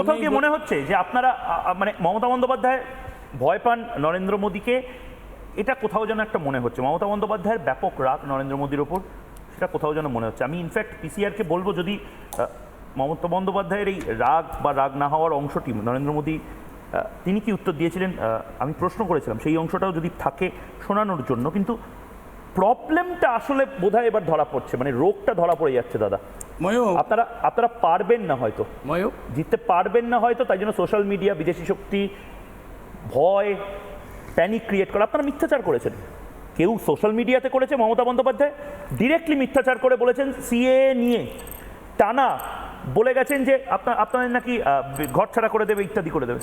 কোথাও গিয়ে মনে হচ্ছে যে আপনারা মানে মমতা বন্দ্যোপাধ্যায় ভয় পান নরেন্দ্র মোদীকে এটা কোথাও যেন একটা মনে হচ্ছে। মমতা বন্দ্যোপাধ্যায়ের ব্যাপক রাগ নরেন্দ্র মোদীর ওপর সেটা কোথাও যেন মনে হচ্ছে। আমি ইনফ্যাক্ট পিসিআরকে বলব যদি মমতা বন্দ্যোপাধ্যায়ের এই রাগ বা রাগ না হওয়ার অংশটি নরেন্দ্র মোদী তিনি কি উত্তর দিয়েছিলেন? আমি প্রশ্ন করেছিলাম। সেই অংশটাও যদি থাকে শোনানোর জন্য কিন্তু প্রবলেমটা আসলে বোধহয় এবার ধরা পড়ছে মানে রোগটা ধরা পড়ে যাচ্ছে দাদা। ময়ূর আপনারা আপনারা পারবেন না হয়তো। ময়ূর জিততে পারবেন না হয়তো তাই জন্য সোশ্যাল মিডিয়া বিদেশি শক্তি ভয় প্যানিক ক্রিয়েট করা। আপনারা মিথ্যাচার করেছেন। কেউ সোশ্যাল মিডিয়াতে করেছে মমতা বন্দ্যোপাধ্যায় ডিরেক্টলি মিথ্যাচার করে বলেছেন সিএ নিয়ে। টানা বলে গেছেন যে আপনার আপনাদের নাকি ঘর ছাড়া করে দেবে ইত্যাদি করে দেবে।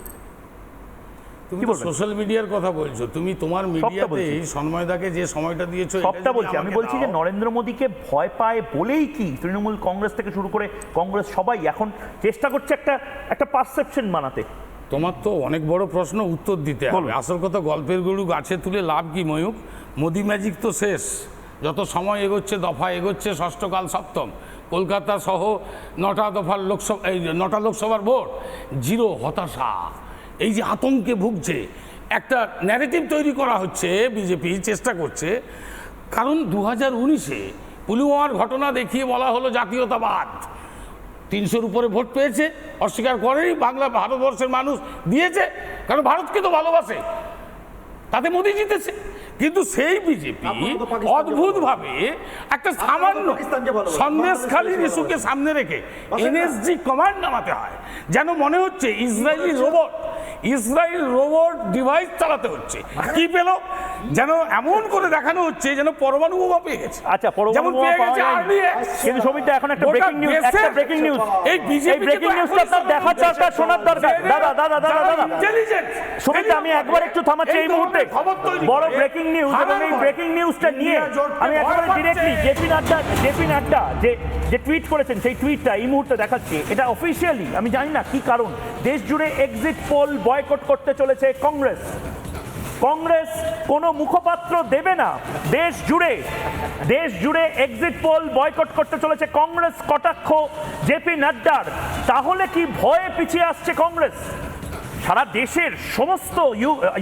তুমি সোশ্যাল মিডিয়ার কথা বলছো। তুমি তোমার মিডিয়াতে। সন্ময়দাকে যে সময়টা দিয়েছ সবটা বলছি। আমি বলছি যে নরেন্দ্র মোদীকে ভয় পায় বলেই কি তৃণমূল কংগ্রেস থেকে শুরু করে কংগ্রেস সবাই এখন চেষ্টা করছে একটা একটা পারসেপশন বানাতে। তোমার তো অনেক বড় প্রশ্ন উত্তর দিতে হবে। আসল কথা গল্পের গরু গাছে তুলে লাভ কি ময়ূক মোদি ম্যাজিক তো শেষ। যত সময় এগোচ্ছে দফা এগোচ্ছে ষষ্ঠকাল সপ্তম। কলকাতা সহ নটা দফার লোকসভা এই নটা লোকসভার ভোট। জিরো হতাশা। এই যে আতঙ্কে ভুগছে একটা ন্যারেটিভ তৈরি করা হচ্ছে বিজেপি চেষ্টা করছে। কারণ দু হাজার উনিশে পুলওয়ামার ঘটনা দেখিয়ে বলা হলো জাতীয়তাবাদ। তিনশোর উপরে ভোট পেয়েছে অস্বীকার করেনি বাংলা ভারতবর্ষের মানুষ দিয়েছে কারণ ভারতকে তো ভালোবাসে। তাতে মোদি জিতেছে। কিন্তু সেই বিজেপি অদ্ভুতভাবে একটা সামান্য। সন্দেশখালী ইস্যুকে সামনে রেখে এনএসজি কমান্ড নামাতে হয়। যেন মনে হচ্ছে Israeli robot Israel robot device চালাতে হচ্ছে। কি পেল? যেন এমন করে দেখানো হচ্ছে যেন পরমাণু বোমা পেয়ে গেছে। আচ্ছা পরমাণু বোমা পেয়ে গেছে কিন্তু সমিতা এখন একটা ব্রেকিং নিউজ একটা ব্রেকিং নিউজ এই এই বিজেপি ব্রেকিং নিউজটা আপনার দেখার দরকার শোনার দরকার। দাদা দাদা দাদা দাদা। সমিতা আমি একবার একটু থামাচ্ছি এই মুহূর্তে। বড় ব্রেকিং নিউজ এবং এই ব্রেকিং নিউজটা নিয়ে আমি একেবারে directly J P Nadda J P Nadda যে যে টুইট করেছেন সেই টুইটটা এই মুহূর্তে দেখাচ্ছি। এটা অফিসিয়ালি আমি জানি না কি কারণ দেশ জুড়ে এক্সিট পোল বয়কট করতে চলেছে কংগ্রেস। কংগ্রেস কোনো মুখপাত্র দেবে না। দেশ জুড়ে দেশ জুড়ে এক্সিট পোল বয়কট করতে চলেছে কংগ্রেস কটাক্ষ জেপি নাড্ডার। তাহলে কি ভয়ে পিছিয়ে আসছে কংগ্রেস? সারা দেশের সমস্ত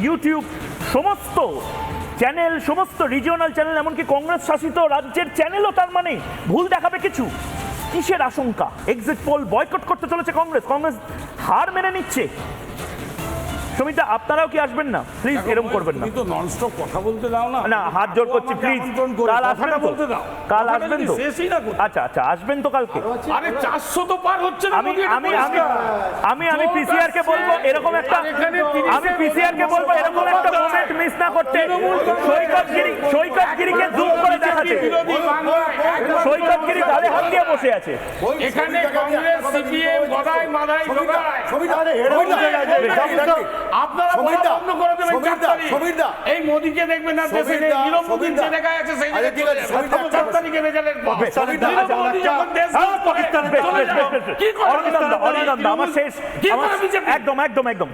ইউটিউব সমস্ত চ্যানেল, সমস্ত রিজিওনাল চ্যানেল এমনকি কংগ্রেস শাসিত রাজ্যের চ্যানেলও তার মানে ভুল দেখাবে কিছু? কিসের আশঙ্কা? এক্সিট পোল বয়কট করতে চলেছে কংগ্রেস। কংগ্রেস হার মেনে নিচ্ছে। সমিতা আপনারাও কি আসবেন না প্লিজ এরকম করবেন না তো ননস্টপ কথা বলতে দাও না না হাত জোর করছি প্লিজ কাল আসবেন তো বলতে দাও কাল আসবেন তো শেষই না আচ্ছা আচ্ছা আসবেন তো কালকে আরে চারশো তো পার হচ্ছে না আমি আমি আমি। আমি আমি পিসিআর কে বলব এরকম একটা আর আমি পিসিআর কে বলব এরকম একটা মোমেন্ট মিস না করতে সৈকত গিরি সৈকত গিরিকে জুম করে বিরোধী সৈকত গিরি গালে হাত দিয়ে বসে আছে এখানে কংগ্রেস সিপিএম গদাই মাদাই জোগায় আপনারা বলা সমীরদা, বন্ধ করে দেবেন সমীরদা। এই মোদিকে দেখবেন না দেশে যে আছে সেই ঠিক আছে, তারিখে রেজাল্টের একদম একদম একদম।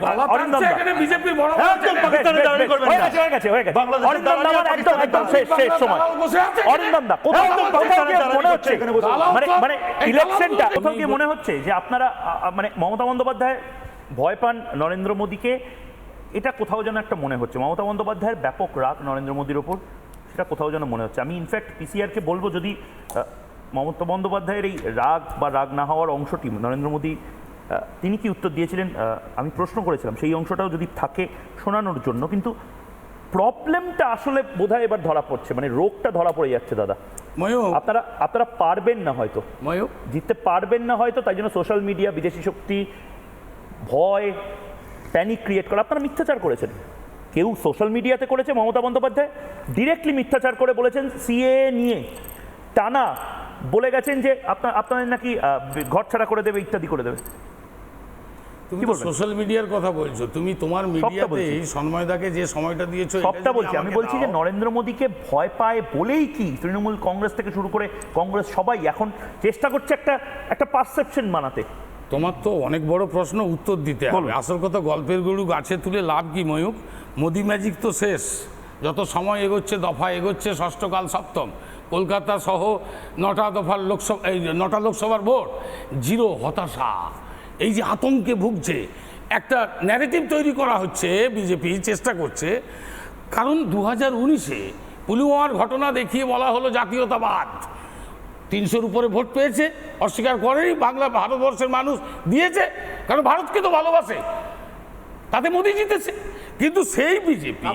বিজেপির বড় হ্যাঁ, একদম দাঁড়ানি করবেন হয়ে গেছে, হয়ে গেছে, হয়ে গেছে। অরিন্দম দা, আমার একদম একদম শেষ শেষ সময়। অরিন্দম দা কোথাও কোথাও পাকিস্তানে গিয়ে মনে হচ্ছে মানে মানে ইলেকশনটা কোথাও গিয়ে মনে হচ্ছে যে আপনারা মানে মমতা বন্দ্যোপাধ্যায় ভয় পান নরেন্দ্র মোদীকে? এটা কোথাও যেন একটা মনে হচ্ছে। মমতা বন্দ্যোপাধ্যায়ের ব্যাপক রাগ নরেন্দ্র মোদীর ওপর সেটা কোথাও যেন মনে হচ্ছে। আমি ইনফ্যাক্ট পিসিআরকে বলব যদি মমতা বন্দ্যোপাধ্যায়ের এই রাগ বা রাগ না হওয়ার অংশটি নরেন্দ্র মোদী তিনি কি উত্তর দিয়েছিলেন? আমি প্রশ্ন করেছিলাম। সেই অংশটাও যদি থাকে শোনানোর জন্য কিন্তু প্রবলেমটা আসলে বোধহয় এবার ধরা পড়ছে। মানে রোগটা ধরা পড়ে যাচ্ছে দাদা। আপনারা আপনারা পারবেন না হয়তো। জিততে পারবেন না হয়তো তাই জন্য সোশ্যাল মিডিয়া বিদেশি শক্তি ভয় প্যানিক ক্রিয়েট করা। আপনারা মিথ্যাচার করেছেন। কেউ সোশ্যাল মিডিয়াতে করেছে মমতা বন্দ্যোপাধ্যায়? ডিরেক্টলি মিথ্যাচার করে বলেছেন সিএ নিয়ে। টানা বলে গেছেন যে আপনার আপনাদের নাকি ঘর ছাড়া করে দেবে ইত্যাদি করে দেবে। তুমি সোশ্যাল মিডিয়ার কথা বলছো। তুমি তোমার মিডিয়াতে। সন্ময়দাকে যে সময়টা দিয়েছ সবটা বলছি। আমি বলছি যে নরেন্দ্র মোদীকে ভয় পায় বলেই কি তৃণমূল কংগ্রেস থেকে শুরু করে কংগ্রেস সবাই এখন চেষ্টা করছে একটা একটা পারসেপশন বানাতে। তোমার তো অনেক বড় প্রশ্ন উত্তর দিতে হবে। আসল কথা গল্পের গরু গাছে তুলে লাভ কি ময়ূক মোদি ম্যাজিক তো শেষ। যত সময় এগোচ্ছে দফা এগোচ্ছে ষষ্ঠকাল সপ্তম। কলকাতা সহ নটা দফার লোকসভা এই নটা লোকসভার ভোট জিরো হতাশা। এই যে আতঙ্কে ভুগছে একটা ন্যারেটিভ তৈরি করা হচ্ছে বিজেপি চেষ্টা করছে। কারণ দু হাজার উনিশে পুলওয়ামার ঘটনা দেখিয়ে বলা হলো জাতীয়তাবাদ। তিনশোর উপরে ভোট পেয়েছে অস্বীকার করেনি বাংলা ভারতবর্ষের মানুষ দিয়েছে কারণ ভারতকে তো ভালোবাসে। তাতে মোদি জিতেছে। কিন্তু সেই বিজেপি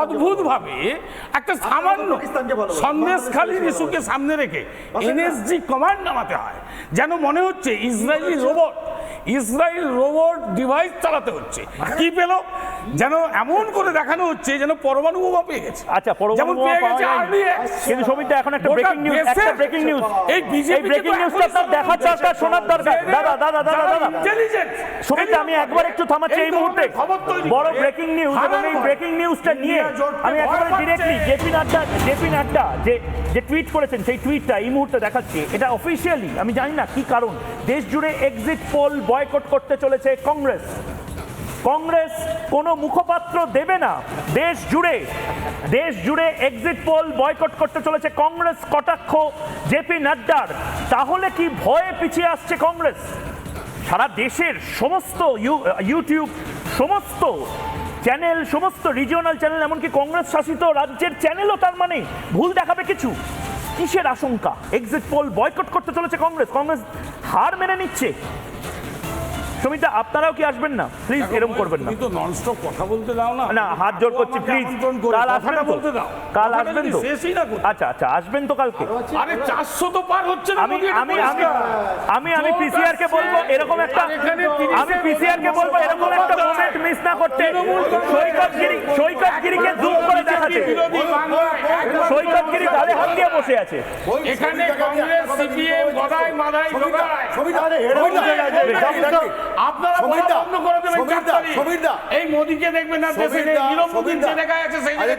অদ্ভুতভাবে একটা সামান্য। সন্দেশখালীর ইস্যুকে সামনে রেখে এনএসজি কমান্ড নামাতে হয় যেন মনে হচ্ছে Israeli robot Israel robot device চালাতে হচ্ছে। কি পেল? যেন এমন করে দেখানো হচ্ছে যেন পরমাণু বোমা পেয়ে গেছে। আচ্ছা পরমাণু বোমা পেয়ে গেছে কিন্তু সমিতা এখন একটা ব্রেকিং নিউজ একটা ব্রেকিং নিউজ এই বিজেপি ব্রেকিং নিউজটা আপনার দেখার দরকার শোনার দরকার। দাদা দাদা দাদা দাদা। ইন্টেলিজেন্ট সমিতা আমি একবার একটু থামাচ্ছি এই মুহূর্তে। বড় ব্রেকিং নিউজ এবং এই ব্রেকিং নিউজটা নিয়ে আমি একেবারে directly J P Nadda J P Nadda যে যে টুইট করেছেন সেই টুইটটা এই মুহূর্তে দেখাচ্ছি। এটা অফিসিয়ালি আমি জানি না কি কারণ দেশ জুড়ে এক্সিট পোল বয়কট করতে চলেছে কংগ্রেস। কংগ্রেস কোনো মুখপাত্র দেবে না। দেশ জুড়ে দেশ জুড়ে এক্সিট পোল বয়কট করতে চলেছে কংগ্রেস কটাক্ষ জেপি নাড্ডার। তাহলে কি ভয়ে পিছিয়ে আসছে কংগ্রেস? সারা দেশের সমস্ত ইউ- ইউটিউব সমস্ত চ্যানেল সমস্ত রিজিওনাল চ্যানেল এমনকি কংগ্রেস শাসিত রাজ্যের চ্যানেলও তার মানে ভুল দেখাবে কিছু? কিসের আশঙ্কা? এক্সিট পোল বয়কট করতে চলেছে কংগ্রেস। কংগ্রেস হার মেনে নিচ্ছে। সমিতা আপনারাও কি আসবেন না? প্লিজ এরকম করবেন না। তুমি তো ননস্টপ কথা বলতে দাও না। না হাত জোর করছি প্লিজ কাল আসবেন বলতে দাও। কাল আসবেন তো। আচ্ছা আচ্ছা আসবেন তো কালকে। আরে চারশো তো পার হচ্ছে না আমি আমি আমি। আমি আমি পিসিআর কে বলব এরকম একটা আমি পিসিআর কে বলব এরকম একটা মোমেন্ট মিস না করতে। সৈকত গিরি সৈকত গিরিকে জুম করে দেখাতে। সৈকত গিরি গালে হাত দিয়ে বসে আছে। এখানে কংগ্রেস সিপিএম গদাই মাদাই লোকায় আপনারা বন্ধ করে দেবেন। এই মোদিকে দেখবেন না দেশে নিরব সমীরদা। যে জায়গায় আছে সেই জায়গায়